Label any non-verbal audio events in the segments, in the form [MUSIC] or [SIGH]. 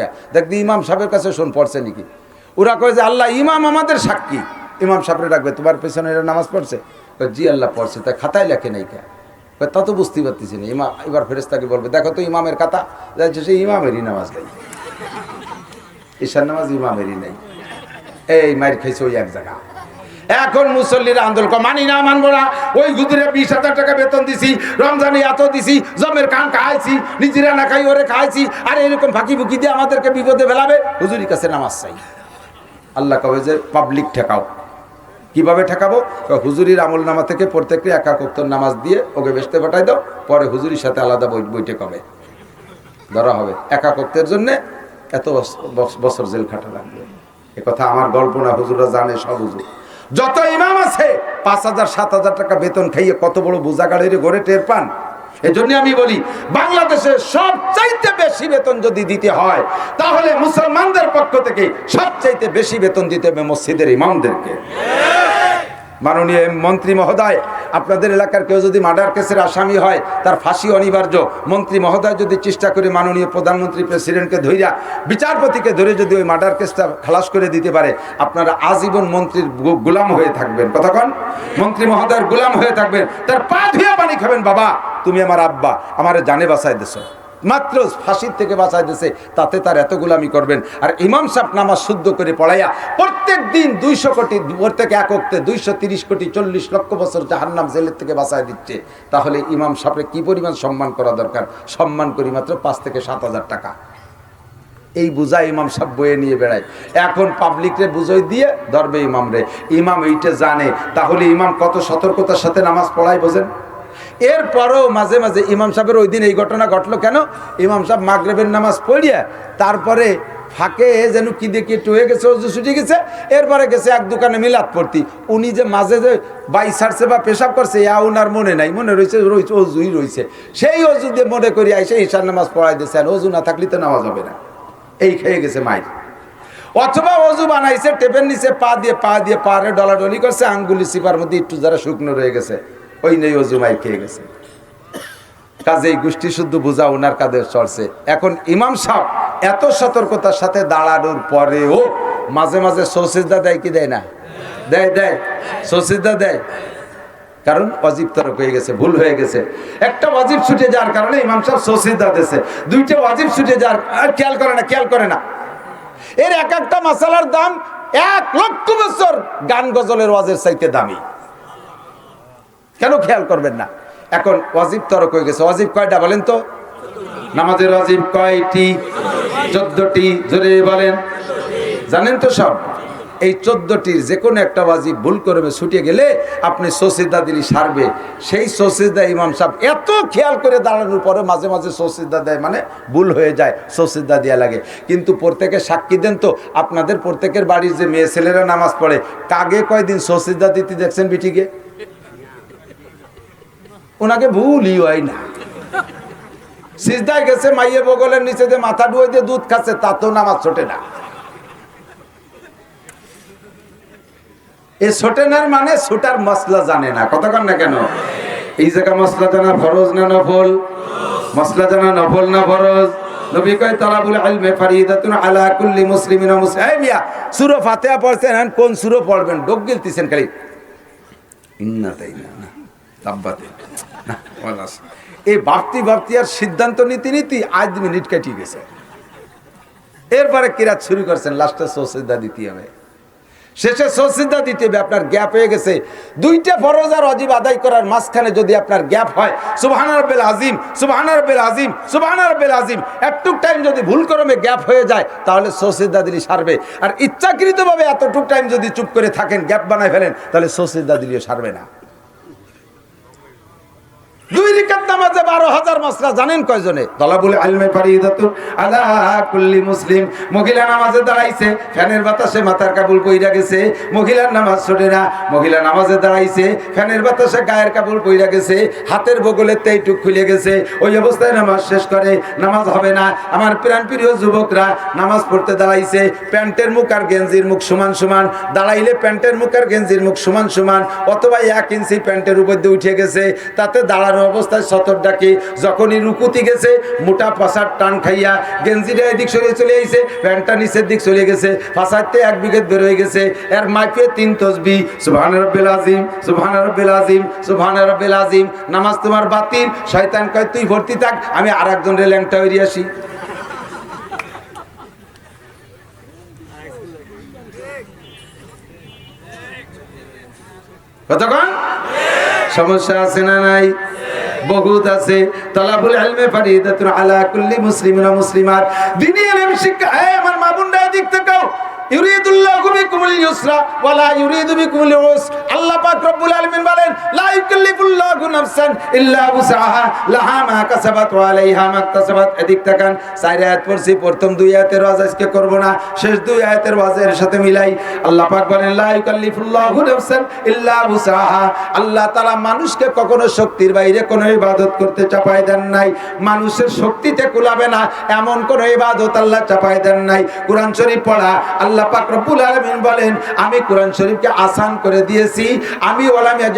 কে দেখবি ইমাম সাহেবের কাছে শোন, পড়ছে নাকি? ওরা কয়ে যে, আল্লাহ, ইমাম আমাদের সাক্ষী। ইমাম সাহেবরে ডাকবে, তোমার পেছনে এরা নামাজ পড়ছে? জি, আল্লাহ, পড়ছে। তাই খাতায় লেখে নাই কে? তা তো বুঝতে পারতেছি না। ইমা এবার ফেরেস্তাকে বলবে, দেখো তো, ইমামের খাতা। যাচ্ছে সে ইমামেরই নামাজ নেই ঈশার নামাজ ইমামেরই নেই। এই মায়ের খাইছে ওই এক জায়গা। এখন মুসল্লিরা আন্দোলন মানি না, মানবো না। ওই হুজুরে বিশ হাজার টাকা বেতন দিছি, রমজানে এত দিছি, জমের কান খাইছি, নিজেরা না খাই, ওরে খাইছি। আর এরকম ফাঁকি ফুকি দিয়ে আমাদেরকে বিপদে ফেলাবে? হুজুরির কাছে নামাজ চাই। আল্লাহ কবে যে পাবলিক ঠেকাও। কীভাবে ঠেকাবো? হুজুরির আমল নামা থেকে প্রত্যেককে একা কক্তর নামাজ দিয়ে ওকে বেসতে পাঠাই দাও, পরে হুজুরির সাথে আলাদা বইটে কবে ধরা হবে। একা কক্তের জন্যে এত বছর জেল খাটা লাগবে। কথা আমার গল্প না হুজুরা জানে, সব হুজুর। যত ইমাম আছে, পাঁচ হাজার, সাত হাজার টাকা বেতন খাইয়ে কত বড় বোঝা গাড়ির ঘরে টের পান? এজন্য আমি বলি বাংলাদেশে সবচাইতে বেশি বেতন যদি দিতে হয়, তাহলে মুসলমানদের পক্ষ থেকে সবচাইতে বেশি বেতন দিতে হবে মসজিদের ইমামদেরকে। মাননীয় মন্ত্রী মহোদয় আপনাদের এলাকার কেউ যদি মার্ডার কেসের আসামি হয়, তার ফাঁসি অনিবার্য। মন্ত্রী মহোদয় যদি চেষ্টা করে মাননীয় প্রধানমন্ত্রী প্রেসিডেন্টকে ধৈরা বিচারপতিকে ধরে যদি ওই মার্ডার কেসটা খালাস করে দিতে পারে, আপনারা আজীবন মন্ত্রীর গোলাম হয়ে থাকবেন। কতক্ষণ মন্ত্রী মহোদয়ের গোলাম হয়ে থাকবেন। তার পা ধুয়ে পানি খাবেন, বাবা। তুমি আমার আব্বা, আমার জানে বাসায় দেছো। মাত্র ফাঁসির থেকে বাঁচাই দিছে, তাতে তার এত গোলামি করবেন। আর ইমাম সাহেব নামাজ শুদ্ধ করে পড়াইয়া প্রত্যেক দিন দুইশো কোটি প্রত্যেক এককতে দুইশো তিরিশ কোটি, চল্লিশ লক্ষ বছর জাহান্নাম জেলের থেকে বাঁচাই দিচ্ছে। তাহলে ইমাম সাহেবকে কি পরিমাণ সম্মান করা দরকার? সম্মান করি মাত্র পাঁচ থেকে সাত হাজার টাকা। এই বুঝা ইমাম সব বয়ে নিয়ে বেড়ায়। এখন পাবলিকরে বুঝই দিয়ে ধরবে ইমাম রে ইমাম এইটা জানে, তাহলে ইমাম কত সতর্কতার সাথে নামাজ পড়ায় বোঝেন? এরপরও মাঝে মাঝে ইমাম সাহেবের ওই দিন এই ঘটনা ঘটলো কেন? ইমাম সাহেব মাগরেবের নামাজ পড়িয়া তারপরে ফাঁকে যেন কি দেখি একটু হয়ে গেছে, অজু ছুটে গেছে, এরপরে গেছে এক দোকানে মিলাদ পড়তি। উনি যে মাঝে যে বাই ছাড়ছে বা পেশাব করছে ইয়া উনার মনে নাই, মনে রয়েছে রয়েছে, অজুই রয়েছে। সেই অজু দিয়ে মনে করি আইসে ঈশার নামাজ পড়াই দিয়েছে আর অজু না থাকলে তো নামাজ হবে না। এই খেয়ে গেছে মাইর অথবা অজু বানাইছে টেপের নিচে পা দিয়ে পা দিয়ে, পারে ডলাডলি করছে, আঙ্গুলি সিপার মধ্যে একটু যারা শুকনো রয়ে গেছে। ওই নেই অজু মাইর খেয়ে গেছে। কাজেই গোষ্ঠী শুদ্ধ বোঝা ওনার কাদের চড়ছে। এখন ইমাম সাহেব এত সতর্কতার সাথে দাঁড়ানোর পরেও মাঝে মাঝে সৌসিদা দেয় কি দেয় না? দেয় দেয়। সৌসিদা দেয়। কারণ অজীব তরক হয়ে গেছে, ভুল হয়ে গেছে। একটা অজিব ছুটে যাওয়ার কারণে ইমাম সাহেব সৌসিদা দিয়েছে। দুইটা অজীব ছুটে যাওয়ার খেয়াল করে না, খেয়াল করে না। এর এক একটা মশালার দাম এক লক্ষ বছর গান গজলের ওয়াজের চাইতে দামি। কেন খেয়াল করবেন না? এখন ওয়াজিব তরক হয়ে গেছে। ওয়াজিব কয়টা বলেন তো? নামাজের ওয়াজিব কয়টি? চোদ্দটি। জোরে বলেন। জানেন তো সব? এই চোদ্দটির যে কোনো একটা ওয়াজিব ভুল করবে ছুটে গেলে আপনি সসিদা দিলি সারবে। সেই সসিদা ইমাম সাহেব এত খেয়াল করে দাঁড়ানোর পরে মাঝে মাঝে সসিদা দেয় মানে ভুল হয়ে যায়, সসিদা দেওয়া লাগে। কিন্তু প্রত্যেকে সাক্ষী দেন তো, আপনাদের প্রত্যেকের বাড়ির যে মেয়ে ছেলেরা নামাজ পড়ে কাগে কয়দিন সসিদা দিতে দেখছেন বিটিকে? ওনাকে ভুলই হয় না। সিজদায় গেছে, মাইয়ে বগলের নিচে যে মাথা ডুয়ে দিয়ে দুধ খাচ্ছে, তাতেও নামাজ ছোটে না। এ ছোটেনার মানে ছোটার মশলা জানে না। কতক্ষণ না কেন? এই জায়গা মশলা জানা ফরজ না নফল? মশলা জানা নফল না ফরজ? নবী কয়, তালাবুল ইলমে ফারিদাতুন আলা কুল্লি মুসলিমিন ওয়া মুসলিম এই মিয়া সূরা ফাতিহা পড়ছেন এখন কোন সূরা পড়বেন? ডোক গিলতিছেন খালি। ইন্না তাই না, তাব্বাতে। এই ভাবতি ভাবতি আর সিদ্ধান্ত নীতি নীতি আজ মিনিট কাটিয়ে গেছে। এরপরে কিরাত শুরু করছেন, লাস্টে সৌসিদ্ধা দিতে হবে। শেষে সৌসিদ্ধা দিতে হবে, আপনার গ্যাপ হয়ে গেছে। দুইটা ফরজ আর অজীব আদায় করার মাঝখানে যদি আপনার গ্যাপ হয়, সুবহানার বেল আজিম সুবহানার বেল আজিম সুবহানার বেল আজিম একটুক টাইম যদি ভুল ক্রমে গ্যাপ হয়ে যায়, তাহলে সৌসিদ্ধা দিলি সারবে। আর ইচ্ছাকৃতভাবে এতটুক টাইম যদি চুপ করে থাকেন, গ্যাপ বানায় ফেলেন, তাহলে সৌসিদ্ধা দিলিও সারবে না। দুই রিকাত নামাজে বারো হাজার মশলা, জানেন কয়জনে? তলাবুল আলমে ফারিদাতু আলা কুল্লি মুসলিম। মহিলা নামাজে দাঁড়াইছে, ফ্যানের বাতাসে মাথার কাবুল কইরা গেছে। মহিলার নামাজ ছোটে না, মহিলা নামাজে দাঁড়াইছে, ফ্যানের বাতাসে গায়ের কাবুল কইরা গেছে, হাতের বগলের তেইটুক খুলে গেছে। ওই অবস্থায় নামাজ শেষ করে, নামাজ হবে না। আমার প্রাণ প্রিয় যুবকরা, নামাজ পড়তে দাঁড়াইছে, প্যান্টের মুখ আর গেঞ্জির মুখ সমান সমান। দাঁড়াইলে প্যান্টের মুখ আর গেঞ্জির মুখ সমান সমান, অথবা এক ইঞ্চি প্যান্টের উপর দিয়ে উঠে গেছে, তাতে দাঁড়ানো অবস্থা অবস্থায় সতর ডাকে। যখনই রুকুতি গেছে, মোটা পাশার টান খাইয়া গেঞ্জিটা এদিক সরিয়ে চলে আইছে, প্যান্টটা নিচের দিক চলে গেছে, পাশাতে এক বিঘেত বের হয়ে গেছে, এর মাইফে তিন তসবি। সুবহান রব্বিল আজিম সুবহান রব্বিল আজিম সুবহান রব্বিল আজিম নামাজ তোমার বাতিল, শয়তান কয়, তুই ভর্তি থাক, আমি আর একজন রেল্যাংটা হইরে আসি। কতক্ষণ? সমস্যা আছে না নাই? বহুত আছে। তালাবুল ইলমে ফারিদাতুন আলা কুল্লি মুসলিমিন ওয়া মুসলিমাত। দিনের শিক্ষা হ্যাঁ আমার মা বোনরা দিক থেকেও আল্লাহ বলেন আল্লাহ আল্লাহ মানুষকে কখনো শক্তির বাইরে কোনো ইবাদত করতে চাপায় দেন নাই। মানুষের শক্তিতে কুলাবে না, এমন কোনো ইবাদত আল্লাহ চাপায় দেন নাই। কোরআন শরীফ পড়া, আল্লাহ পাক রব্বুল আলামিন বলেন, আমি কোরআন শরীফকে আসান করে দিয়েছি। আমি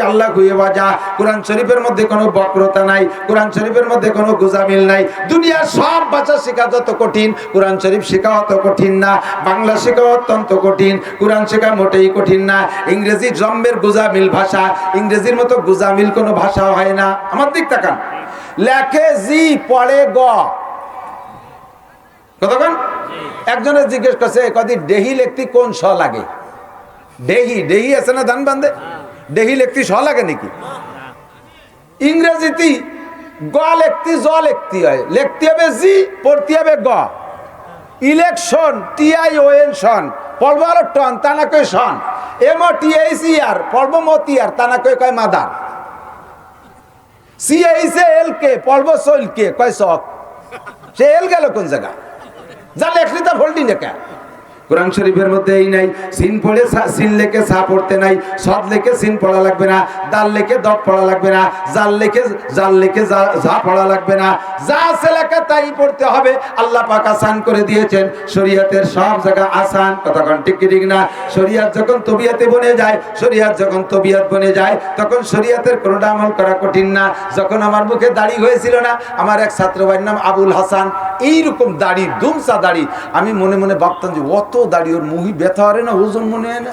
আল্লাহ বাজা কোরআন শরীফের মধ্যে কোনো বক্রতা নাই শরীফের মধ্যে কোনো গুজামিল নাই। দুনিয়ার সব ভাষা শেখা যত কঠিন শরীফ শেখা অত কঠিন না, বাংলা শেখা অত্যন্ত কঠিন, কোরআন শেখা মোটেই কঠিন না। ইংরেজি জম্মের গুজামিল ভাষা, ইংরেজির মতো গুজামিল কোনো ভাষা হয় না। আমার দিক তাকান। লেখে জি, পড়ে গ। কতক্ষণ একজনের জিজ্ঞেস করছে কদি ডেহি লেখতি কোন স লাগে? ডেহি ডেহি আছে না ধান বান্ধে ডেহি লেখতি স লাগে নাকি? ইংরেজিতে গ লেখতি, জ লেখতি হয়। লেখতে হবে জি, পড়তে হবে গ। ইলেকশন টিআই ও এন সন পর্ব আর টন, তা না সন এম ও টিআইসি আর পর্ব মতি আর তা না কই কয় মাদার। সিআইসে এল কে পর্ব সইল কে, কয় শখ সে এল গেল কোন জায়গা? যা লেখলি তার হোল্ডিং লেখা কোরআন শরীফের মধ্যে এই নাই। সিন পড়ে সিন লেখে সা পড়তে নাই। সদ লেখে সিন পড়া লাগবে না। দাল লেখে দপ পড়া লাগবে না। জাল লেখে জাল লেখে যা- পড়া লাগবে না। যা আছে লেখা তাই পড়তে হবে। আল্লাহ পাক আসান করে দিয়েছেন। শরীয়তের সব জায়গা আসান। কতক্ষণ ঠিক ঠিক না? শরীয়ত যখন তবিয়াতে বনে যায়, শরীয়ত যখন তবিয়াত বনে যায়, তখন শরীয়তের কোনোটা আমল করা কঠিন না। যখন আমার মুখে দাড়ি হয়েছিল না, আমার এক ছাত্র ভাইয়ের নাম আবুল হাসান। এইরকম দাড়ি, দুমসা দাড়ি। আমি মনে মনে ভাবতাম যে অত দাড়ি ওর মুহি ব্যথা হরে না ওজন মনে হয় না।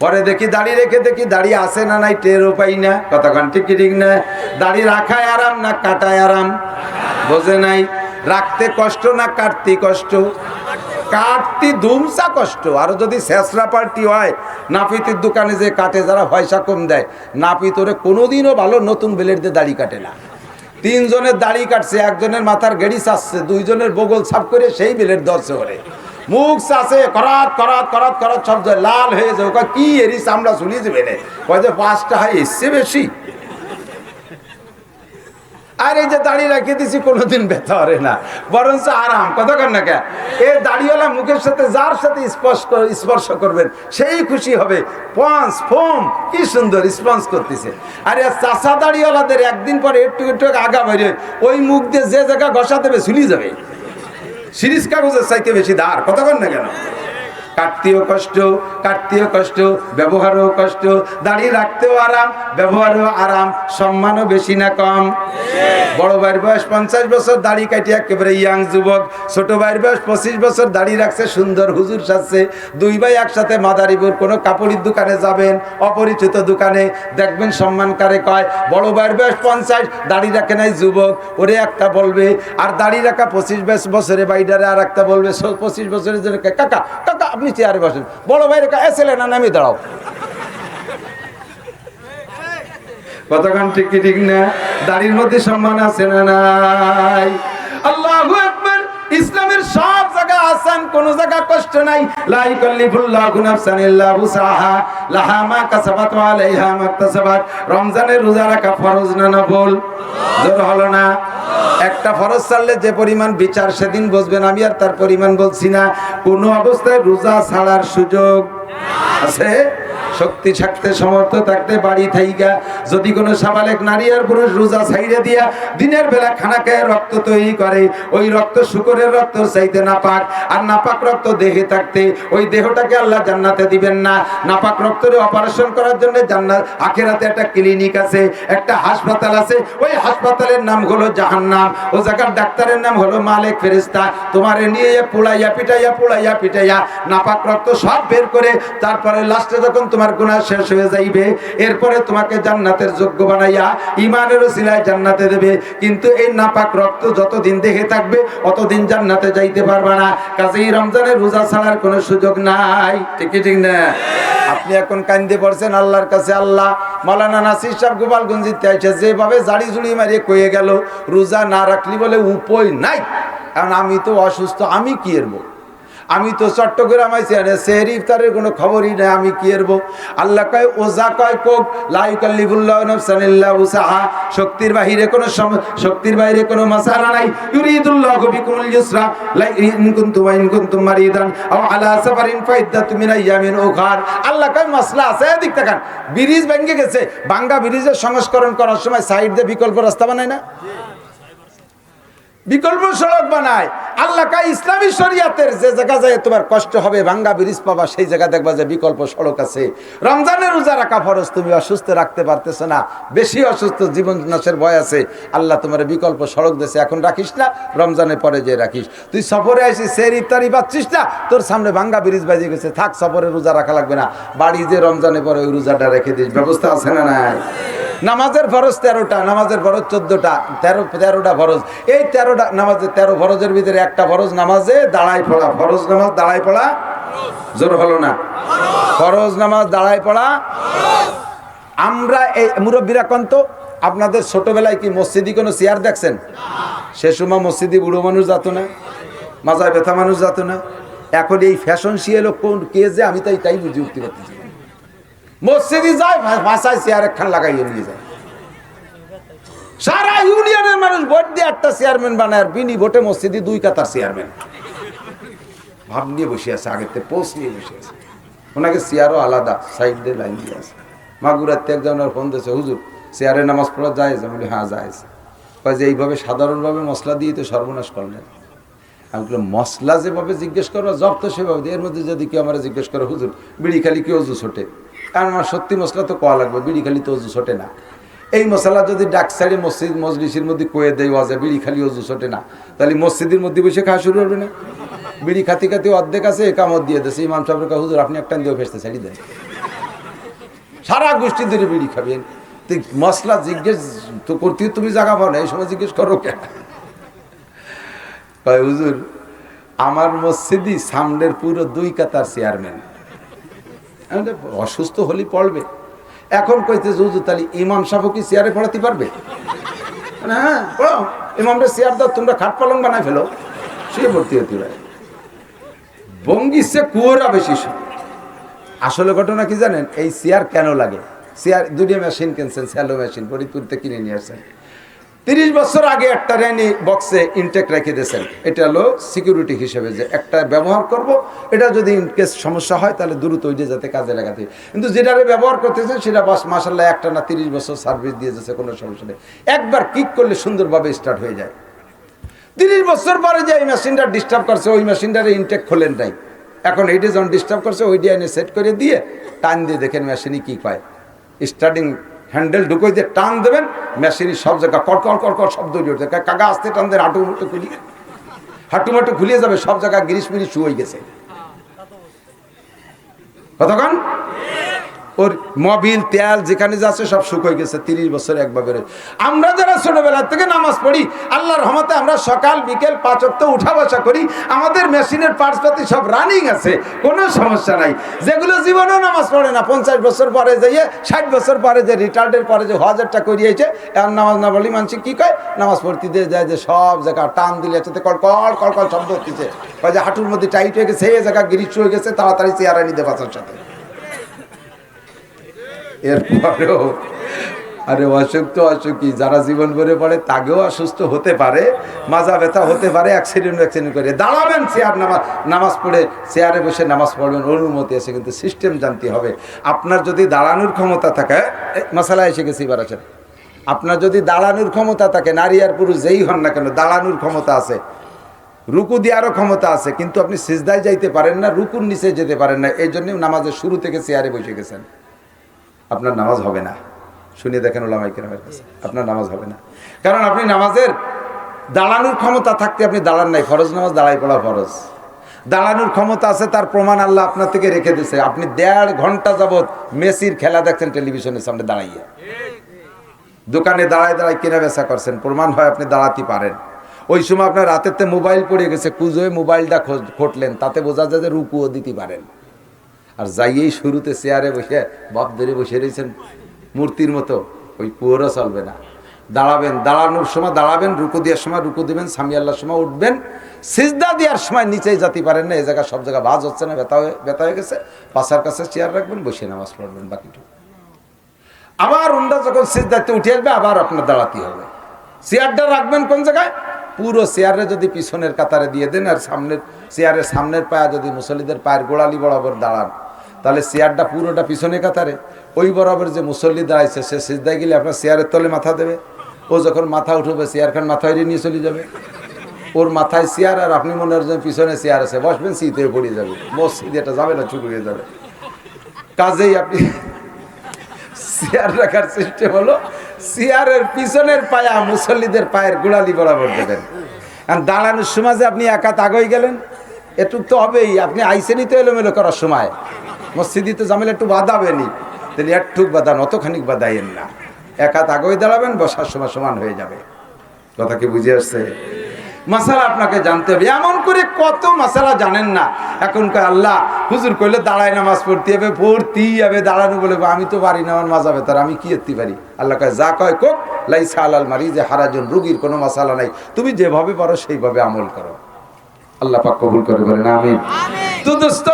পরে দেখি দাড়ি রেখে দেখি দাড়ি আসে না, নাই টেরও পাই না। কতক্ষণ ঠিক ঠিক না। দাড়ি রাখায় আরাম না কাটায় আরাম? বোঝে নাই। রাখতে কষ্ট না কাটতে কষ্ট? কাটতি ধুমসা কষ্ট। আর যদি শেষরা পার্টি হয়, নাপিতের দোকানে যে কাটে, যারা পয়সা কম দেয়, নাপিত ওরে কোনোদিনও ভালো নতুন বেলের দিয়ে দাড়ি কাটে না। তিনজনের দাড়ি কাটছে, একজনের মাথার গেড়ি চাচ্ছে দুইজনের বগল সাফ করে সেই বেলের দর্শে ওরে। মুখ চাষে করাত করাত করাত করাত যায় লাল হয়ে যাবে। কয়, কি এরি চামড়া শুনিয়ে যাবে রে কয় যে পাঁচটা হয়, এসছে বেশি। আর এই যে দাড়ি রাখিয়ে দিছি, কোনোদিন ব্যথা হবে না। বরঞ্চ আরাম কতক্ষণ না কে? এই দাড়িওয়ালা মুখের সাথে যার সাথে স্পর্শ স্পর্শ করবেন, সেই খুশি হবে। পঞ্চ, ফোম, কি সুন্দর স্পঞ্জ করতেছে। আর এই চাষা দাড়িওয়ালাদের একদিন পরে একটু একটু আগা বাইরে ওই মুখ দিয়ে যে জায়গা ঘষা দেবে ঝুলি যাবে। সিরিজ কাগজের চাইতে বেশি ধার কতক্ষণ না কেন? কাটতেও কষ্ট কাটতেও কষ্ট, ব্যবহারও কষ্ট। দাড়ি রাখতেও আরাম, ব্যবহারও আরাম, সম্মানও বেশি না কম। বড় ভাইয়ের বয়স পঞ্চাশ বছর, দাড়ি কাটি একেবারে ইয়াং যুবক। ছোট ভাইয়ের বয়স পঁচিশ বছর, দাড়ি রাখছে সুন্দর, হুজুর সাজছে। দুই ভাই একসাথে মাদারিপুর কোনো কাপড়ের দোকানে যাবেন, অপরিচিত দোকানে, দেখবেন সম্মান কারে কয়। বড় ভাইয়ের বয়স পঞ্চাশ, দাড়ি রাখে নাই যুবক। ওরে একটা বলবে, আর দাড়ি রাখা পঁচিশ বছরে বাইডারে আর একটা বলবে পঁচিশ বছরের জন্য কাকা কাকা আপনি চেয়ারে বসেন। বড় ভাইয়ের এসেলে না নামি দাঁড়াও। কতক্ষণ ঠিক ঠিক না? দাড়ির মধ্যে সম্মান আছে না নাই? আল্লাহ সব জায়গা আসান, কোন জায়গা কষ্ট নাই। লা ইকাল্লিফুল্লাহু নাফসান ইল্লা বুসাহা লাহা মা কাসাবাত ওয়া আলাইহা মা রমজানের রোজা রাখা ফরজ না নফল? জোর হলো না? একটা ফরজ ছাড়লে যে পরিমাণ বিচার সেদিন বসবেন, আমি আর তার পরিমাণ বলছি না। কোনো অবস্থায় রোজা ছাড়ার সুযোগ আছে? শক্তি থাকতে সমর্থ থাকতে, বাড়ি থাইকা যদি কোনো সাবালেক নারী আর পুরুষ রোজা ছাইড়ে দিয়া দিনের বেলা খানা খেয়ে রক্ত তৈরি করে, ওই রক্ত শুকরের রক্ত চাইতে নাপাক। আর নাপাক রক্ত দেহে থাকতে, ওই দেহটাকে আল্লাহ জান্নাতে দিবেন না। নাপাক রক্তরে অপারেশন করার জন্য জান্নাত, আখেরাতে একটা ক্লিনিক আছে, একটা হাসপাতাল আছে। ওই হাসপাতালের নাম হলো জাহান্নাম। ও জায়গার ডাক্তারের নাম হলো মালিক ফেরেস্তা তোমারে নিয়ে পোড়াইয়া, পিটাইয়া পোড়াইয়া, পিটাইয়া নাপাক রক্ত সব বের করে, তারপরে লাস্টে যখন তোমার গুনাহ শেষ হয়ে যাইবে। এরপরে তোমাকে জান্নাতের যোগ্য বানাইয়া ইমানের সিলায় জান্নাতে দেবে। কিন্তু এই নাপাক রক্ত যতদিন দেখে থাকবে, অতদিন জান্নাতে যাইতে পারবে না। কাজেই রমজানের রোজা ছাড়ার কোনো সুযোগ নাই। ঠিক ঠিক না? আপনি এখন কান্দে পড়ছেন আল্লাহর কাছে, আল্লাহ। মালানা নাসির সাহেব গোপালগঞ্জিতে আইসে যেভাবে জাড়ি জুড়ি মারিয়ে কয়ে গেল, রোজা না রাখলি বলে উপায় নাই। কারণ আমি তো অসুস্থ, আমি কি এরবো আমি তো চট্টগ্রাম আইছি, আরে সেহরি ইফতারের কোনো খবরই নাই, আমি কি এরবো? আল্লাহ কয়, ওজা কয়, কোক, লাইকাল্লিবুল্লাহ নফসানিল্লাহ উসাহা শক্তির বাহিরে কোনো শক্তির বাইরে কোনো মাসালা নাই। ইউরিদুল্লাহ বিকুমুল ইউসরা লা ইন কুনতুম ইন কুনতুম মারিদান, আও আলা সাফারিন ফাইদ্দাতু মিন আইয়ামিন উখার আল্লাহ কয় মাসলা আছে, এদিক তাকান। ব্রিজ ভেঙে গেছে, বাঙ্গা ব্রিজের সংস্করণ করার সময় সাইড দিয়ে বিকল্প রাস্তা বানায় না? বিকল্প সড়ক বানায়। আল্লাহ কাই ইসলামী শরিয়াতের যে জায়গা যায় তোমার কষ্ট হবে, ভাঙ্গা ব্রিজ পাবা, সেই জায়গা দেখবা যে বিকল্প সড়ক আছে। রমজানের রোজা রাখা ফরজ, তুমি অসুস্থ রাখতে পারতেছো না। বেশি অসুস্থ জীবন নাশের ভয় আছে। আল্লাহ তোমার বিকল্প সড়ক দেশে এখন রাখিস না, রমজানের পরে যে রাখিস। তুই সফরে আসিস সের ইফতারি পাচ্ছিস না, তোর সামনে ভাঙ্গা ব্রিজ বাজে গেছে। থাক, সফরে রোজা রাখা লাগবে না। বাড়ি যে রমজানের পরে ওই রোজাটা রেখে দিস। ব্যবস্থা আছে না নাই? নামাজের ফরজ তেরোটা, নামাজের ফরজ চোদ্দটা, তেরো, তেরোটা ফরজ। এই তেরোটা নামাজের তেরো ফরজের ভিতরে একটা ফরজ নামাজে দাঁড়াই পড়া। ফরজ নামাজ দাঁড়াই পড়া? জোর হলো না? ফরজ নামাজ দাঁড়াই পড়া? আমরা এই মুরব্বীরা কন্ত আপনাদের ছোটবেলায় কি মসজিদি কোনো চেয়ার দেখছেন? সে সময় মসজিদি বুড়ো মানুষ যেত না, মাজায় ব্যথা মানুষ যেত না। এখন এই ফ্যাশন শিয়েলো কোন, কে যে, আমি তাই তাই বুঝে উঠতে পারতেছি। মসজিদে যায় ভাষায় চেয়ার একখান লাগাইয়ে নিয়ে যায়। সারা ইউনিয়নের মানুষ ভোট দিয়ে একটা চেয়ারম্যান বানায় বিনি ভোটে মসজিদে দুই কাতার চেয়ারম্যান। ভাব নিয়ে বসে আছে, আগের থেকে পোস্ট নিয়ে বসে আছে। ওনাকে চেয়ারও আলাদা, সাইড দিয়ে লাইন দিয়ে আছে। মাগুরার ত্যাগ জানার ফোন দিয়েছে, হুজুর, চেয়ারে নামাজ পড়া যায়? আমি বলি হ্যাঁ যায়। কয় যে, এইভাবে সাধারণভাবে মশলা দিয়ে তো সর্বনাশ করলেন আমি বললাম মশলা যেভাবে জিজ্ঞেস করো জব তো সেভাবে। এর মধ্যে যদি কেউ আমার জিজ্ঞেস করে, হুজুর, বিড়ি খালি কেউ অজু ছোটে? কারণ আমার সত্যি মশলা তো কোয়া লাগবে বিড়ি খালি তো অজু ছোটে না। এই মশলা যদি ডাক সাইডে মসজিদ মজলিসের মধ্যে কয়ে দেয় ওয়াজে বিড়ি খালি অজু ছোটে না। তাহলে মসজিদের মধ্যে বসে খাওয়া শুরু হবে না। বিড়ি খাতি খাতি অর্ধেক আছে একামত দিয়ে দেছে। ইমাম সাহেবের কাছে, হুজুর আপনি একটা দিয়ে ফেসতে ছাড়ি দেন। সারা গোষ্ঠী ধরে বিড়ি খাবেন তুই মশলা জিজ্ঞেস তো করতে তুমি জায়গা পাও না এই সময় জিজ্ঞেস করো কেন? হুজুর আমার মসজিদই সামনের পুরো দুই কাতার চেয়ারম্যান অসুস্থ হলি পড়বে। এখন কইতে হুজুর তাহলে ইমাম সাহেব কি চেয়ারে পড়াতে পারবে? হ্যাঁ পড়াও। ইমামরা চেয়ার দাও, তোমরা খাট পালং বানাই ফেলো। শুয়ে ভর্তি হতে পারে। বঙ্গি সে কুয়োরা বেশি। আসলে ঘটনা কি জানেন? এই চেয়ার কেন লাগে? চেয়ার দুটি মেশিন কিনছেন স্যালো মেশিন ফরিদপুরতে কিনে নিয়ে আসছেন। তিরিশ বছর আগে একটা র্যানি বক্সে ইনটেক রেখে দিয়েছেন। এটা হলো সিকিউরিটি হিসেবে যে একটা ব্যবহার করব, এটা যদি ইনকেস সমস্যা হয়, তাহলে দ্রুত ওই যে যাতে কাজে লাগাতে। কিন্তু যেটারে ব্যবহার করতেছেন, সেটা বাস মাসাল্লাহ একটা না তিরিশ বছর সার্ভিস দিয়ে যাচ্ছে কোনো সমস্যা নেই। একবার কিক করলে সুন্দরভাবে স্টার্ট হয়ে যায়। তিরিশ বছর পরে যে এই মেশিনটা ডিস্টার্ব করছে, ওই মেশিনটারে ইনটেক খোলেন নাই। এখন এইটা যখন ডিস্টার্ব করছে, ওইটা এনে সেট করে দিয়ে টান দিয়ে দেখেন মেশিনই কী পায়। স্টার্টিং হ্যান্ডেল ঢুকোই দিয়ে টান দেবেন মেশিনই সব জায়গা কড়কড় কড়কড় শব্দ উঠে উঠছে কাকা আসতে টান দেন, হাঁটু মুটু খুলিয়ে হাঁটু মাটু খুলিয়ে যাবে, সব জায়গায় গিরিশ মিরিশ শুয়ে গেছে। কতক্ষণ ওর মবিল, তেল, যেখানে যাচ্ছে সব শুক হয়ে গেছে, তিরিশ বছর একবার। রয়ে। আমরা যারা ছোটবেলা থেকে নামাজ পড়ি, আল্লাহর রহমতে আমরা সকাল, বিকেল, পাঁচ অক্ত উঠা বসা করি, আমাদের মেশিনের পার্টসপাতি সব রানিং আছে, কোনো সমস্যা নাই। যেগুলো জীবনেও নামাজ পড়ে না, পঞ্চাশ বছর পরে যাইয়ে ষাট বছর পরে যে রিটায়ার্ডের পরে যে হজারটা করিয়েছে এখন নামাজ না বলি মানুষ কী কয়? নামাজ পড়তে দিয়ে যায় যে সব জায়গা, টান দিলে একসাথে কল কল শব্দ হচ্ছে। যে হাঁটুর মধ্যে টাইট হয়ে গেছে এই জায়গা গিরিশ হয়ে গেছে, তাড়াতাড়ি চেয়ারা নিতে বাঁচার সাথে। এরপরেও, আরে অসুখ তো অসুখই, যারা জীবন ভরে পড়ে তাকেও অসুস্থ হতে পারে, মাজা ব্যথা হতে পারে অ্যাক্সিডেন্ট অ্যাক্সিডেন্ট করে। দাঁড়াবেন চেয়ার, নামাজ নামাজ পড়ে, চেয়ারে বসে নামাজ পড়বেন, অনুমতি আছে, কিন্তু সিস্টেম জানতে হবে। আপনার যদি দাঁড়ানোর ক্ষমতা থাকে মশালা এসে গেছি এবার আছেন আপনার যদি দাঁড়ানোর ক্ষমতা থাকে, নারী আর পুরুষ যেই হন না কেন, দাঁড়ানোর ক্ষমতা আছে। রুকু দেওয়ারও ক্ষমতা আছে, কিন্তু আপনি সিজদায় যাইতে পারেন না, রুকুর নিচে যেতে পারেন না, এই জন্য নামাজের শুরু থেকে চেয়ারে বসে গেছেন। আপনার নামাজ হবে না। শুনে দেখেন ওলামাই কেরামের কাছে। আপনার নামাজ হবে না। কারণ আপনি নামাজের দাঁড়ানোর ক্ষমতা থাকতে আপনি দাঁড়ান নাই। ফরজ নামাজ দাঁড়াই পড়া ফরজ। দাঁড়ানোর ক্ষমতা আছে, তার প্রমাণ আল্লাহ আপনার থেকে রেখে দিয়েছে। আপনি দেড় ঘণ্টা যাবৎ মেসির খেলা দেখছেন টেলিভিশনের সামনে দাঁড়াইয়া। দোকানে দাঁড়ায় দাঁড়ায় কেনা বেচা করছেন। প্রমাণ হয় আপনি দাঁড়াতে পারেন। ওই সময় আপনার রাতেতে মোবাইল পড়ে গেছে। কুজোয় মোবাইলটা ঘটলেন তাতে বোঝা যায় যে রুকুও দিতে পারেন। আর যাইয়েই শুরুতে চেয়ারে বসে বাপ ধরে বসে রয়েছেন মূর্তির মতো। ওই কুয়োরও চলবে না। দাঁড়াবেন, দাঁড়ানোর সময় দাঁড়াবেন, রুকু দেওয়ার সময় রুকু দিবেন, স্বামী আল্লাহর সময় উঠবেন। সিজদা দেওয়ার সময় নিচেই যেতে পারেন না, এই জায়গা সব জায়গা বাজ হচ্ছে না, ব্যথা হয়ে ব্যথা হয়ে গেছে। পাশার কাছে চেয়ার রাখবেন, বসে নামাজ পড়বেন বাকিটুকু। আবার উন্ডা যখন সিজদাতে উঠে আসবে, আবার আপনার দাঁড়াতে হবে। চেয়ারটা রাখবেন কোন জায়গায়? পুরো চেয়ারে যদি পিছনের কাতারে দিয়ে দেন আর সামনের চেয়ারের সামনের পায়া যদি মুসল্লিদের পায়ের গোড়ালি বরাবর দাঁড়ান, তাহলে চেয়ারটা পুরোটা পিছনে কাতারে, ওই বরাবর যে মুসল্লি দাঁড়াইছে, সে সিজদায় গেলে আপনার চেয়ারের তলে মাথা দেবে। ও যখন মাথা উঠবে, চেয়ারখান মাথায় নিয়ে চলে যাবে। ওর মাথায় চেয়ার আর আপনি মনে হয় পিছনে চেয়ার আছে, বসবেন শীতে পড়ে যাবে। মসজিদ এটা যাবে না চুকুড়িয়ে যাবে। কাজেই আপনি [LAUGHS] চেয়ার রাখার সিস্টেম হলো চেয়ারের পিছনের পায়া মুসল্লিদের পায়ের গুড়ালি বরাবর দেবেন। দাঁড়ানোর সময় যে আপনি একা তাগই গেলেন, এটুক তো হবেই। আপনি আইসেনি তো এলোমেলো করার সময়। মসজিদি তো জামেলে একটু বাঁধাবেনি তাহলে একটুক বাঁধান অতখানিক বাঁধাইয়েন না। একা তাগই দাঁড়াবেন, বসার সময় সমান হয়ে যাবে। কথা কি বুঝে আসছে? মাসালা আপনাকে জানতে হবে। এমন করে কত মাসালা জানেন না। এখন কয় আল্লাহ হুজুর কইলে দাঁড়ায় নামাজ পড়তে হবে পড়তেই হবে দাঁড়ানো বলে আমি তো পারি না আমার মাজা বেতার আমি কি এত্তি পারি? আল্লাহ কয় যা কয় কোক লাইসা আলাল মারি যে হারাজন রুগীর কোনো মাসালা নাই। তুমি যেভাবে পারো সেইভাবে আমল করো। আল্লাহ পাক কবুল করে বলেন আমিন। তো দোস্ত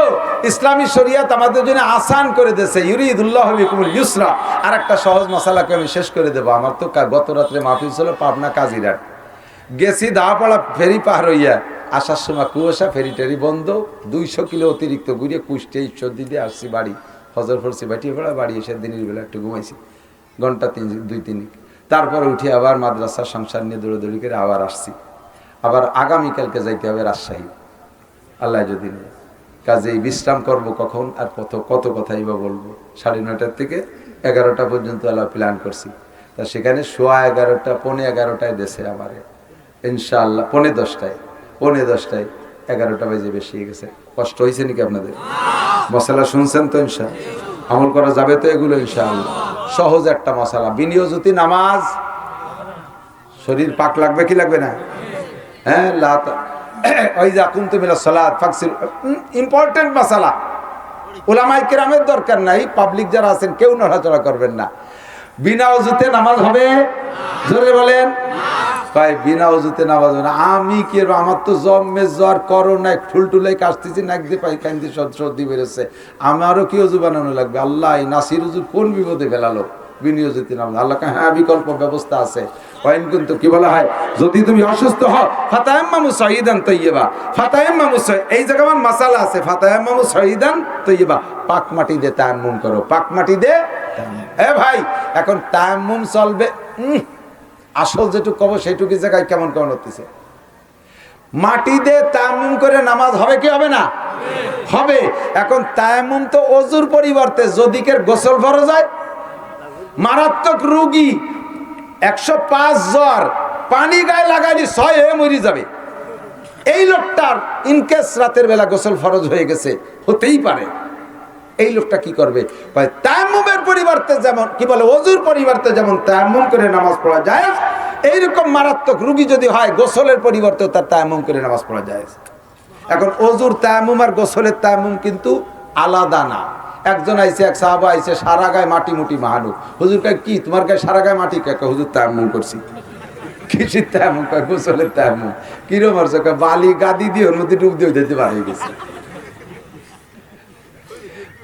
ইসলামী শরিয়াত আমাদের জন্য আসান করে দিয়েছে। ইউরিদুল্লাহ বিকুমুল ইউসরা। আর একটা সহজ মশালাকে আমি শেষ করে দেবো। আমার তো গত রাত্রে মাহফিল ছিল পাবনা কাজিরাট। গেছি দাওয়াপাড়া ফেরি পার হইয়া আসার সময় কুয়াশা ফেরি টেরি বন্ধ। দুইশো কিলো অতিরিক্ত ঘুরিয়ে কুষ্টে ঈশ্বর দিদি আসছি বাড়ি। হজর ফরছি বাটিয়ে পড়া বাড়ি এসে দিনের বেলা একটু ঘুমাইছি। ঘণ্টা তিন, দুই তিন। তারপরে উঠে আবার মাদ্রাসার সংসার নিয়ে দৌড়াদৌড়ি করে আবার আসছি। আবার আগামীকালকে যাইতে হবে রাজশাহী। আল্লাহ যদি নেই কাজেই বিশ্রাম করব কখন আর কত কত কথাই বা বলব। সাড়ে নটার থেকে এগারোটা পর্যন্ত আল্লাহ প্ল্যান করছি। তা সেখানে সোয়া এগারোটা, পৌনে এগারোটায় দেশে আমারে। ইনশাআল্লাহ, পৌনে দশটায় পৌনে দশটায় এগারোটা বেজে বেশি গেছে। কষ্ট হয়েছে নাকি আপনাদের? মশলা শুনছেন তো ইনশা আমল করা যাবে তো এগুলো ইনশাআল্লাহ। সহজ একটা মশলা। বিনিয়োজতি নামাজ, শরীর পাক লাগবে কি লাগবে না? হ্যাঁ লাত ওই যা কুমতু মিলা সালাত, ফাকসিল ইম্পর্টেন্ট মশালা। ওলামাই কেরামের দরকার নাই পাবলিক যারা আছেন কেউ নড়াচড়া করবেন না। বিনা অজুতে নামাজ হবে? বলেন। বিনা না। আমি কি? আমার তো জ্বর নাক দিয়ে কান্দি, সর্দি আমারও কি লাগবে? আল্লাহ নাসির কোন বিপদে নামাজ। আল্লাহ হ্যাঁ বিকল্প ব্যবস্থা আছে। কিন্তু কি বলা হয়? যদি তুমি অসুস্থ হও ফাতায়াম্মামু শহীদান তৈয়বা ফাতায়াম্মামু এই জায়গা মাসালা আছে। ফাতায়াম্মামু শহীদান তৈয়বা পাক মাটি দিয়ে তায়াম্মুম করো। পাক মাটি দে এ ভাই, এখন তায়াম্মুম চলবে। আসল যেটুকু কব সেটুকু জায়গায় কেমন কেমন হতেছে মাটি দিয়ে তায়াম্মুম করে নামাজ হবে কি হবে না? হবে। এখন তায়াম্মুম তো অজুর পরিবর্তে যদিকের গোসল ফরজ হয়, মারাত্মক রোগী, একশো পাঁচ জ্বর, পানি গায়ে লাগাইলে ছয় হয়ে মরি যাবে। এই লোকটার ইনকেস রাতের বেলা গোসল ফরজ হয়ে গেছে, হতেই পারে। এই লোকটা কি করবে? তায়াম্মুমের পরিবর্তে যেমন, কি বলে, অজুর পরিবর্তে যেমন তায়াম্মুম করে নামাজ পড়া যায় এইরকম মারাত্মক রুগী যদি হয়, গোসলের পরিবর্তে তার তায়াম্মুম করে নামাজ পড়া যায় এখন অজুর তায়াম্মুম আর গোসলের তায়াম্মুম কিন্তু আলাদা না। একজন আইসে এক সাহাবা আইসে সারা গায়ে মাটি মুটি মাহানু হুজুর কয়, কি, তোমার গায়ে সারা গায়ে মাটি? কে হুজুর তায়াম্মুম করছি। কৃষির তায়াম্মুম কয়, গোসলের তায়াম্মুম কিরম আর বালি গাদি দিয়ে ওর মধ্যে ডুব দিয়ে যেতে পারে গেছে।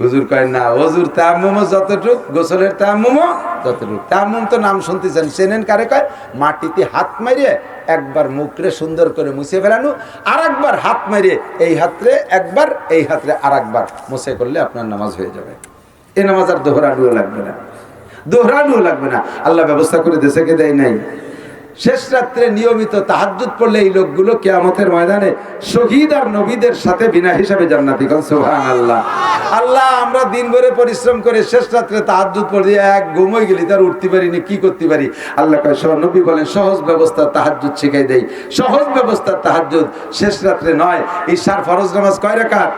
হুজুর কয়, না অজুর তায়াম্মুমও যতটুক, গোসলের তায়াম্মুমও ততটুক। তায়াম্মুম তো নাম শুনতেছেন, চেনেন কারে কয়? মাটিতে হাত মারিয়ে একবার মুখরে সুন্দর করে মুছে ফেলানো আর একবার হাত মারিয়ে এই হাতরে একবার, এই হাতরে আর একবার মুছে করলে আপনার নামাজ হয়ে যাবে। এই নামাজ আর দোহরানুও লাগবে না। দোহরানুও লাগবে না। আল্লাহ ব্যবস্থা করে দেশে দেয় নাই? শেষ রাত্রে নিয়মিত তাহাজ্জুদ পড়লে এই লোকগুলো কেয়ামতের ময়দানে শহীদ আর নবীদের সাথে বিনা হিসাবে জান্নাতি কন সুবহান আল্লাহ আল্লাহ আমরা দিন ভরে পরিশ্রম করে শেষ রাত্রে তাহাজ্জুদ পড়ে এক ঘুমোই গেলি তার উঠতে পারিনি কি করতে পারি? আল্লাহ কয় সহ নবী বলেন, সহজ ব্যবস্থা তাহাজ্জুদ শিখাই দেয় সহজ ব্যবস্থা তাহাজ্জুদ শেষ রাত্রে নয়, ঈশার ফরজ নামাজ কয় রেখাত?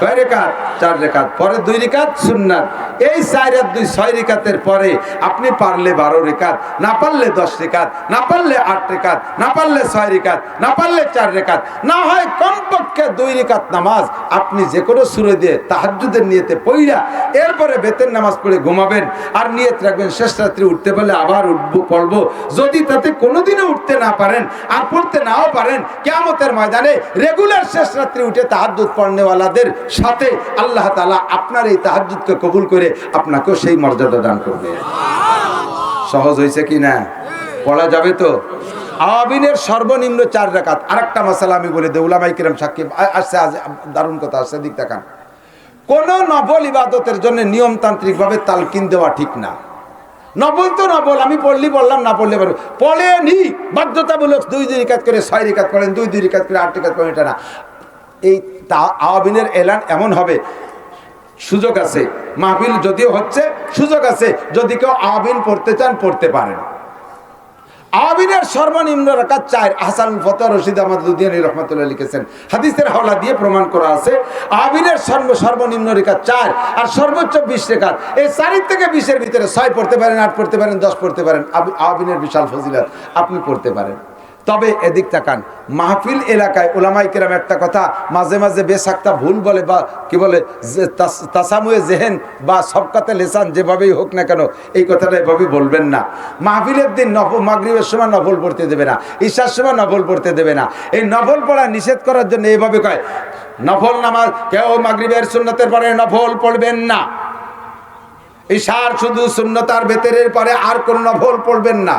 কয় রেখাত? চার রেখাত। পরে দুই রেখাত সুন্নাত। এই চার দুই ছয় রেখাতের পরে আপনি পারলে বারো রেখাত, না পারলে দশ রেখাত, না পারলে আট রেখাত, না পারলে ছয় রেখাত, না পারলে চার রেখাত, না হয় কমপক্ষে দুই রেখাত নামাজ আপনি যে কোনো সুরে দিয়ে তাহাজ্জুদের নিয়েতে পইরা এরপরে বেতের নামাজ পড়ে ঘুমাবেন আর নিয়ত রাখবেন, শেষ রাত্রে উঠতে পারলে আবার উঠবো, পড়ব। যদি তাতে কোনোদিনও উঠতে না পারেন আর পড়তে নাও পারেন কেমতের ময়দানে রেগুলার শেষ রাত্রে উঠে তাহাজ্জুদ পড়নেওয়ালাদের সাথে আল্লাহ তালা আপনার এই তাহাজ্জুদকে কবুল করে আপনাকেও সেই মর্যাদা দান করবে। সহজ হয়েছে কি না? পড়া যাবে তো? আওয়াবিনের সর্বনিম্ন চার রাকাত। আরেকটা মশালা আমি বলে দেই উলামাই কিরম সাক্ষী আসছে, আজ, দারুণ কথা, আসছে, দিক দেখান কোন নবল ইবাদতের জন্য নিয়মতান্ত্রিকভাবে তালকিন দেওয়া ঠিক না। নবল তো নবল, আমি পড়লি, বললাম, না পড়লে পারব। পড়ে নি বাধ্যতামূলক দুই দুই রিকাত করে, ছয় রিকাত করেন, দুই দুই রিকাত করে, আট রিকাত করেন, এটা না। এই তা আওয়াবিনের এলান এমন হবে সুযোগ আছে। মাহফিল যদিও হচ্ছে, সুযোগ আছে। যদি কেউ আবিন পড়তে চান, পড়তে পারেন। আবিনের সর্বনিম্ন রাকাত চার। হাসান ফতহ রশিদ আহমদ লুধিয়ানি রহমতুল্লাহ লিখেছেন। হাদিসের হাওলা দিয়ে প্রমাণ করা আছে। আবিনের সর্ব, সর্বনিম্ন রেখা চার আর সর্বোচ্চ বিশ রেখাত এই চারির থেকে বিশের ভিতরে ছয় পড়তে পারেন, আট পড়তে পারেন, দশ পড়তে পারেন। আবিনের বিশাল ফজিলত। আপনি পড়তে পারেন। তবে এদিক তাকান। মাহফিল এলাকায় ওলামাই কেরাম একটা কথা, মাঝে মাঝে বেসাক্তা ভুল বলে বা কি বলে তাসামুয়ে জেহেন বা সবকাতে লেসান যেভাবেই হোক না কেন, এই কথাটা এভাবে বলবেন না। মাহফিলের দিন নফ, মাগরিবের সময় নফল পড়তে দেবে না, ঈশার সময় নফল পড়তে দেবে না। এই নফল পড়া নিষেধ করার জন্য এইভাবে কয়, নফল নামাজ কেউ মাগরিবের সুন্নতের পরে নফল পড়বেন না। ঈশার শুধু শূন্যতার ভেতরের পরে আর কোন নফল পড়বেন না।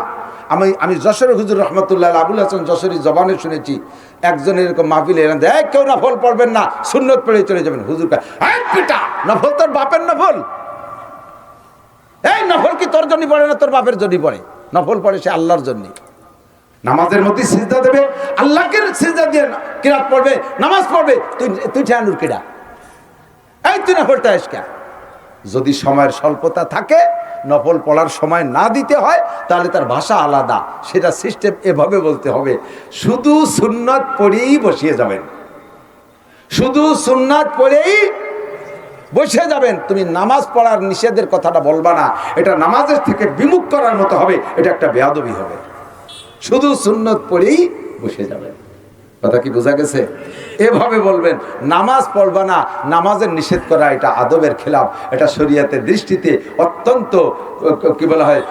আমি আমি যশোর হুজুর রহমতুল্লাহ আবুল হাসান যশোরী জবানে শুনেছি, একজন এরকম মাহফিল এলেন এই কেউ নফল পড়বেন না, সুন্নত পড়ে চলে যাবেন। হুজুর "এই পিটা নফল তোর বাপের নফল এই নফল কি তোর জন্য পড়ে না, তোর বাপের জন্য পড়ে? নফল পড়ে সে আল্লাহর জন্য। নামাজের মধ্যে সিজদা দেবে, আল্লাহকে সিজদা দিয়ে কিরাত পড়বে, নামাজ পড়বে, তুই তুই ঠেয়ানুর কিরা এই তুই নফলটা আজকা যদি সময়ের স্বল্পতা থাকে, নফল পড়ার সময় না দিতে হয়, তাহলে তার ভাষা আলাদা। সেটা সিস্টেম এভাবে বলতে হবে। শুধু সুন্নত পড়েই বসিয়ে যাবেন। শুধু সুন্নাত পড়েই বসে যাবেন। তুমি নামাজ পড়ার নিষেধের কথাটা বলবা না। এটা নামাজের থেকে বিমুখ করার মতো হবে। এটা একটা বেয়াদবি হবে। শুধু সুন্নত পড়েই বসে যাবেন। কথা কি বোঝা গেছে? এভাবে বলবেন, নামাজ পড়বা না, নামাজের নিষেধ করা এটা আদবের খেলাফ, এটা শরীয়তের দৃষ্টিতে অত্যন্ত, কি বলা হয়,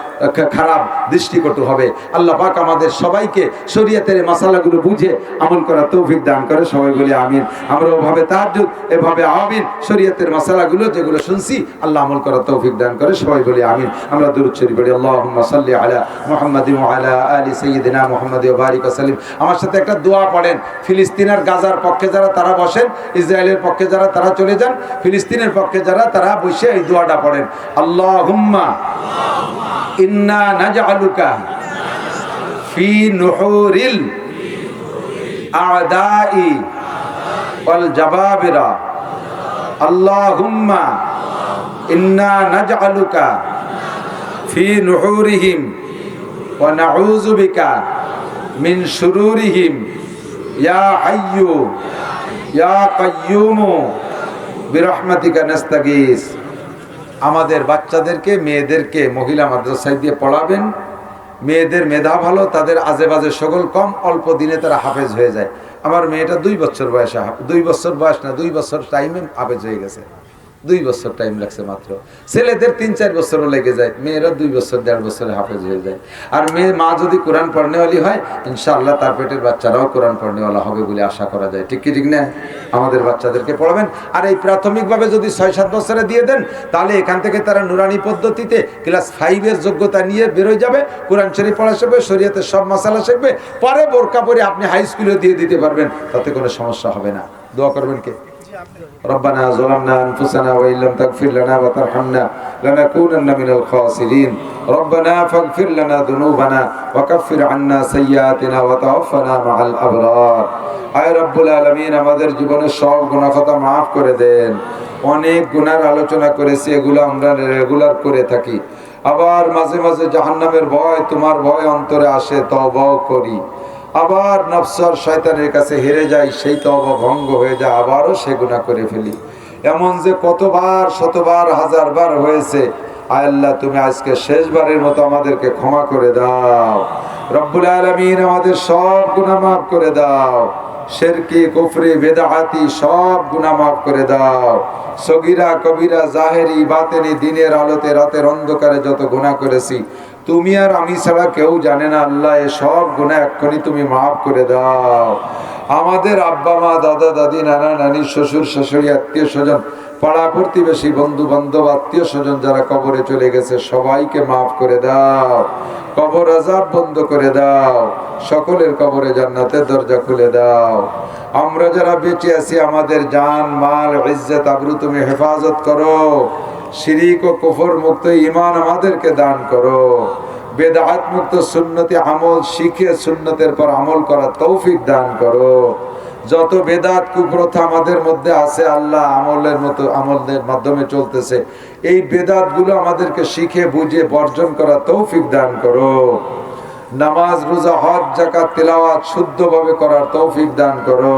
খারাপ দৃষ্টিকটু হবে। আল্লাহ পাক আমাদের সবাইকে শরীয়তের মশালাগুলো বুঝে আমল করা তৌফিক দান করে, সবাই বলি আমিন। আমরা ওভাবে তাহাজ্জুদ, এভাবে আমিন শরীয়তের মশালাগুলো যেগুলো শুনছি, আল্লাহ আমল করা তৌফিক দান করে, সবাই বলি আমিন। আমরা দূরত শরীফ পড়ি, আল্লাহুম্মা সাল্লি আলা মুহাম্মাদিন ওয়া আলা আলি সাইয়্যিদিনা মুহাম্মাদি বারিক ওয়া সাল্লিম। আমার সাথে একটা দোয়া পড়েন ফিলিস্তিনের গাজার পক্ষে যারা তারা বসেন, ইসরায়েলের পক্ষে যারা তারা চলে যান, ফিলিস্তিনের পক্ষে যারা তারা বসে এই দোয়াটা পড়েন। আল্লাহুম্মা ইন্না নাজআলুকা ফি নুহুরিল আদাই ওয়াল জাবাবিরা। আল্লাহুম্মা ইন্না নাজআলুকা ফি নুহুরিহিম ওয়া নাউযু বিকা মিন শুরুরিহিম। ইয়া হাইয়ু ইয়া কাইয়ুমু, বিরহমাতিকা নাস্তাগিস। আমাদের বাচ্চাদেরকে, মেয়েদেরকে মহিলা মাদ্রাসায় দিয়ে পড়াবেন। মেয়েদের মেধা ভালো, তাদের আজে বাজে সকল কম, অল্প দিনে তারা হাফেজ হয়ে যায়। আমার মেয়েটা দুই বছর বয়সে, দুই বছর বয়স না, দুই বছর টাইমে হাফেজ হয়ে গেছে। দুই বছর টাইম লাগছে মাত্র। ছেলেদের তিন চার বছরও লেগে যায়, মেয়েরা দুই বছর, দেড় বছরে হাফেজ হয়ে যায়। আর মেয়ে, মা যদি কোরআন পড়নেওয়ালি হয়, ইনশাআল্লাহ তার পেটের বাচ্চারাও কোরআন পড়নেওয়ালা হবে বলে আশা করা যায়। ঠিক কি, ঠিক না? আমাদের বাচ্চাদেরকে পড়াবেন। আর এই প্রাথমিকভাবে যদি ছয়, সাত বছরে দিয়ে দেন, তাহলে এখান থেকে তারা নুরানি পদ্ধতিতে ক্লাস ফাইভের যোগ্যতা নিয়ে বেরোয় যাবে, কোরআন শরীফ পড়া শিখবে, শরীয়তের সব মশালা শিখবে, পরে বোরকা পরে আপনি হাই স্কুলে দিয়ে দিতে পারবেন, তাতে কোনো সমস্যা হবে না। দোয়া করবেন কে? ربنا ظلمنا أنفسنا وإن لم تغفر لنا وترحمنا لنكونن من الخاسرين ربنا فاغفر لنا ذنوبنا وكفر عنا سيئاتنا وتوفنا مع الأبرار আয় রব্বুল আলমিন আমাদের জীবনের সব গুণাখতা মাফ করে দেন অনেক গুনার আলোচনা করেছি এগুলো আমরা রেগুলার করে থাকি আবার মাঝে মাঝে জাহান্নামের ভয় তোমার ভয় অন্তরে আসে তবাও করি আবার নফসর শয়তানের কাছে হেরে যাই সেই তবা ভঙ্গ হয়ে যায়, আবারও সে গুণা করে ফেলি। এমন যে কতবার, শতবার, হাজারবার হয়েছে আল্লাহ, তুমি আজকে শেষবারের মতো আমাদেরকে ক্ষমা করে দাও। রব্বুল আলমিন আমাদের সব গুণা মাফ করে দাও। শেরকি, কুফরি, বেদাহাতি, সব গুণা মাফ করে দাও। সগিরা, কবিরা, জাহেরি, বাতেনি, দিনের আলোতে রাতের অন্ধকারে যত গুণা করেছি তুমি আর আমি ছাড়া কেউ জানে না আল্লাহ, এ সব গুণা এক্ষুনি তুমি মাফ করে দাও। আমাদের আব্বা, মা, দাদা, দাদি, নানা, নানি, শ্বশুর, শাশুড়ি, আত্মীয় স্বজন, পাড়া প্রতিবেশী বন্ধু বান্ধব আত্মীয় স্বজন যারা কবরে চলে গেছে, সবাইকে মাফ করে দাও। কবর আজাব বন্ধ করে দাও। সকলের কবরে জান্নাতের দরজা খুলে দাও। আমরা যারা বেঁচে আছি, আমাদের জান, মাল, ইজ্জত আবরু তুমি হেফাজত করো। শিরিক ও কুফর মুক্ত ইমান আমাদেরকে দান করো। বেদাত মুক্ত সুন্নতি আমল শিখে সুন্নতের পর আমল করা তৌফিক দান করো। যত বেদাত, কুপ্রথা আমাদের মধ্যে আছে, আল্লাহ আমলের মতো, আমলের মাধ্যমে চলতেছে। এই বেদাতগুলো আমাদেরকে শিখে, বুঝে, বর্জন করা তৌফিক দান করো। নামাজ, রোজা, হজ জাকাত তেলাওয়াত শুদ্ধভাবে করার তৌফিক দান করো।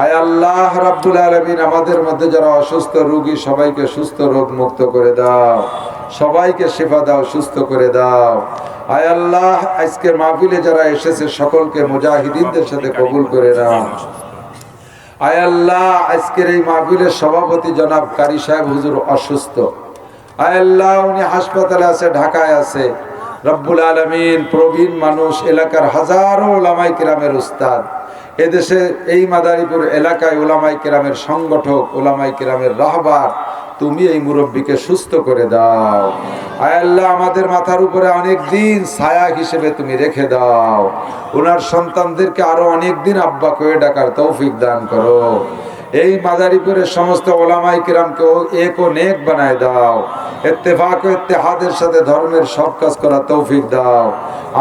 আয় আল্লাহ রাব্বুল আলামিন আমাদের মধ্যে যারা অসুস্থ রোগী, সবাইকে সুস্থ রোগ মুক্ত করে দাও। সবাইকে সেবা দাও, সুস্থ করে দাও। আয় আল্লাহ মাহফিলে যারা এসেছে, সকলকে মুজাহিদিনদের সাথে কবুল করে নাও। আয় আল্লাহ, আজকের এই মাহফিলের সভাপতি জনাব কারি সাহেব হুজুর অসুস্থ। আয় আল্লাহ, উনি হাসপাতালে আছে, ঢাকায় আছে। রব্বুল আলমিন প্রবীণ মানুষ, এলাকার হাজারো লামাই কিরামের উস্তাদ। এদেশে এই মাদারীপুর এলাকায় ওলামাই কেরামের সংগঠক ওলামাই কেরামের রাহবার, তুমি এই মুরব্বীকে সুস্থ করে দাও। আল্লাহ, আমাদের মাথার উপরে অনেক দিন ছায়া হিসেবে তুমি রেখে দাও। ওনার সন্তানদেরকে আরও অনেক দিন আব্বা করে ডাকার তৌফিক দান করো। এই মাদারীপুরের সমস্ত ওলামাই কিরামকে এক ও নেক বানায় দাও। ইত্তেফাক ও ইত্তেহাদের সাথে ধর্মের সব কাজ করা তৌফিক দাও।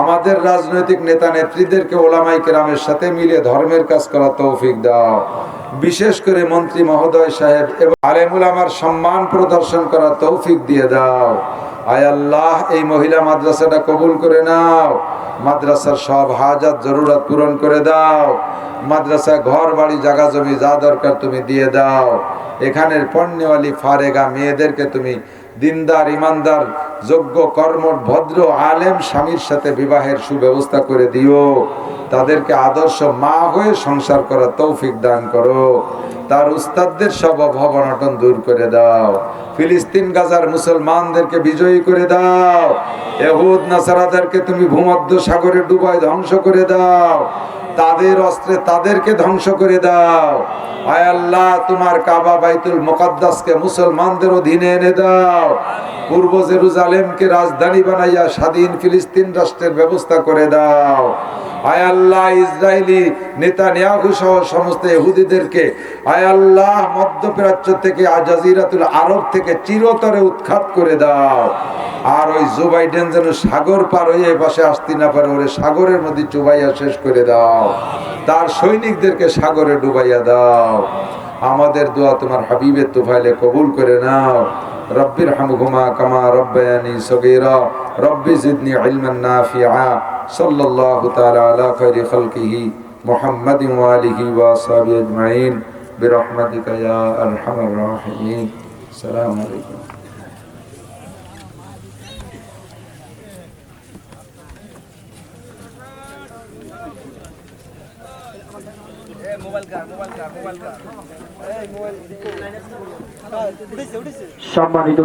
আমাদের রাজনৈতিক নেতা নেত্রীদেরকে ওলামাই কিরামের সাথে মিলে ধর্মের কাজ করা তৌফিক দাও। বিশেষ করে মন্ত্রী মহোদয় সাহেব এবং আলেমুল আমার সম্মান প্রদর্শন করা তৌফিক দিয়ে দাও। আয় আল্লাহ, এই মহিলা মাদ্রাসাটা কবুল করে নাও। মাদ্রাসার সব হাজাত জরুরত পূরণ করে দাও। মাদ্রাসা ঘর বাড়ি জাগা জমি যা দরকার তুমি দিয়ে দাও। এখানের পণ্যওয়ালি ফারেগা মেয়েদেরকে তুমি দিনদার, ইমানদার যোগ্য কর্ম ভদ্র আলেম স্বামীর সাথে বিবাহের সুব্যবস্থা করে দিও। তাদেরকে আদর্শ মা হয়ে সংসার করার তৌফিক দান করো। তার উস্তাদদের সব অভাব অনটন দূর করে দাও। ফিলিস্তিন গাজার মুসলমানদেরকে বিজয়ী করে দাও। এহুদ, নাসারাদেরকে তুমি ভূমধ্য সাগরে ডুবাই ধ্বংস করে দাও। তাদের অস্ত্রে তাদেরকে ধ্বংস করে দাও। আয় আল্লাহ, তোমার কাবা বাইতুল মুকদ্দাসকে মুসলমানদের অধীনে এনে দাও। পূর্ব জেরুজালেমকে রাজধানী বানাইয়া স্বাধীন ফিলিস্তিন রাষ্ট্রের ব্যবস্থা করে দাও। আয় আল্লাহ ইসরায়েলি নেতা নেয়াহু সহ সমস্ত ইহুদিদেরকে, আয় আল্লাহ, মধ্যপ্রাচ্য থেকে আজাজিরাতুল আরব থেকে চিরতরে উৎখাত করে দাও। আর ওই জো বাইডেন যেন সাগর পার হয়ে পাশে আসতে না পারে, ওরে সাগরের মধ্যে চুবাইয়া শেষ করে দাও। তার সৈনিকদেরকে সাগরে ডুবাইয়া দাও। আমাদের দোয়া তোমার হাবিবের তোফাইলে কবুল করে নাও। রব্বির হামহুমা কামা রব্বায়ানি সগীরা। রব্বি জিদনি ইলমান নাফিআ। সাল্লাল্লাহু তাআলা আলা খাইরি খালকিহি মুহাম্মাদিন ওয়া আলিহি ওয়া আসহাবিহি আজমাইন। বিরহমাতিকা ইয়া আরহামার রাহিমিন। আসসালামু আলাইকুম। সম্মানিত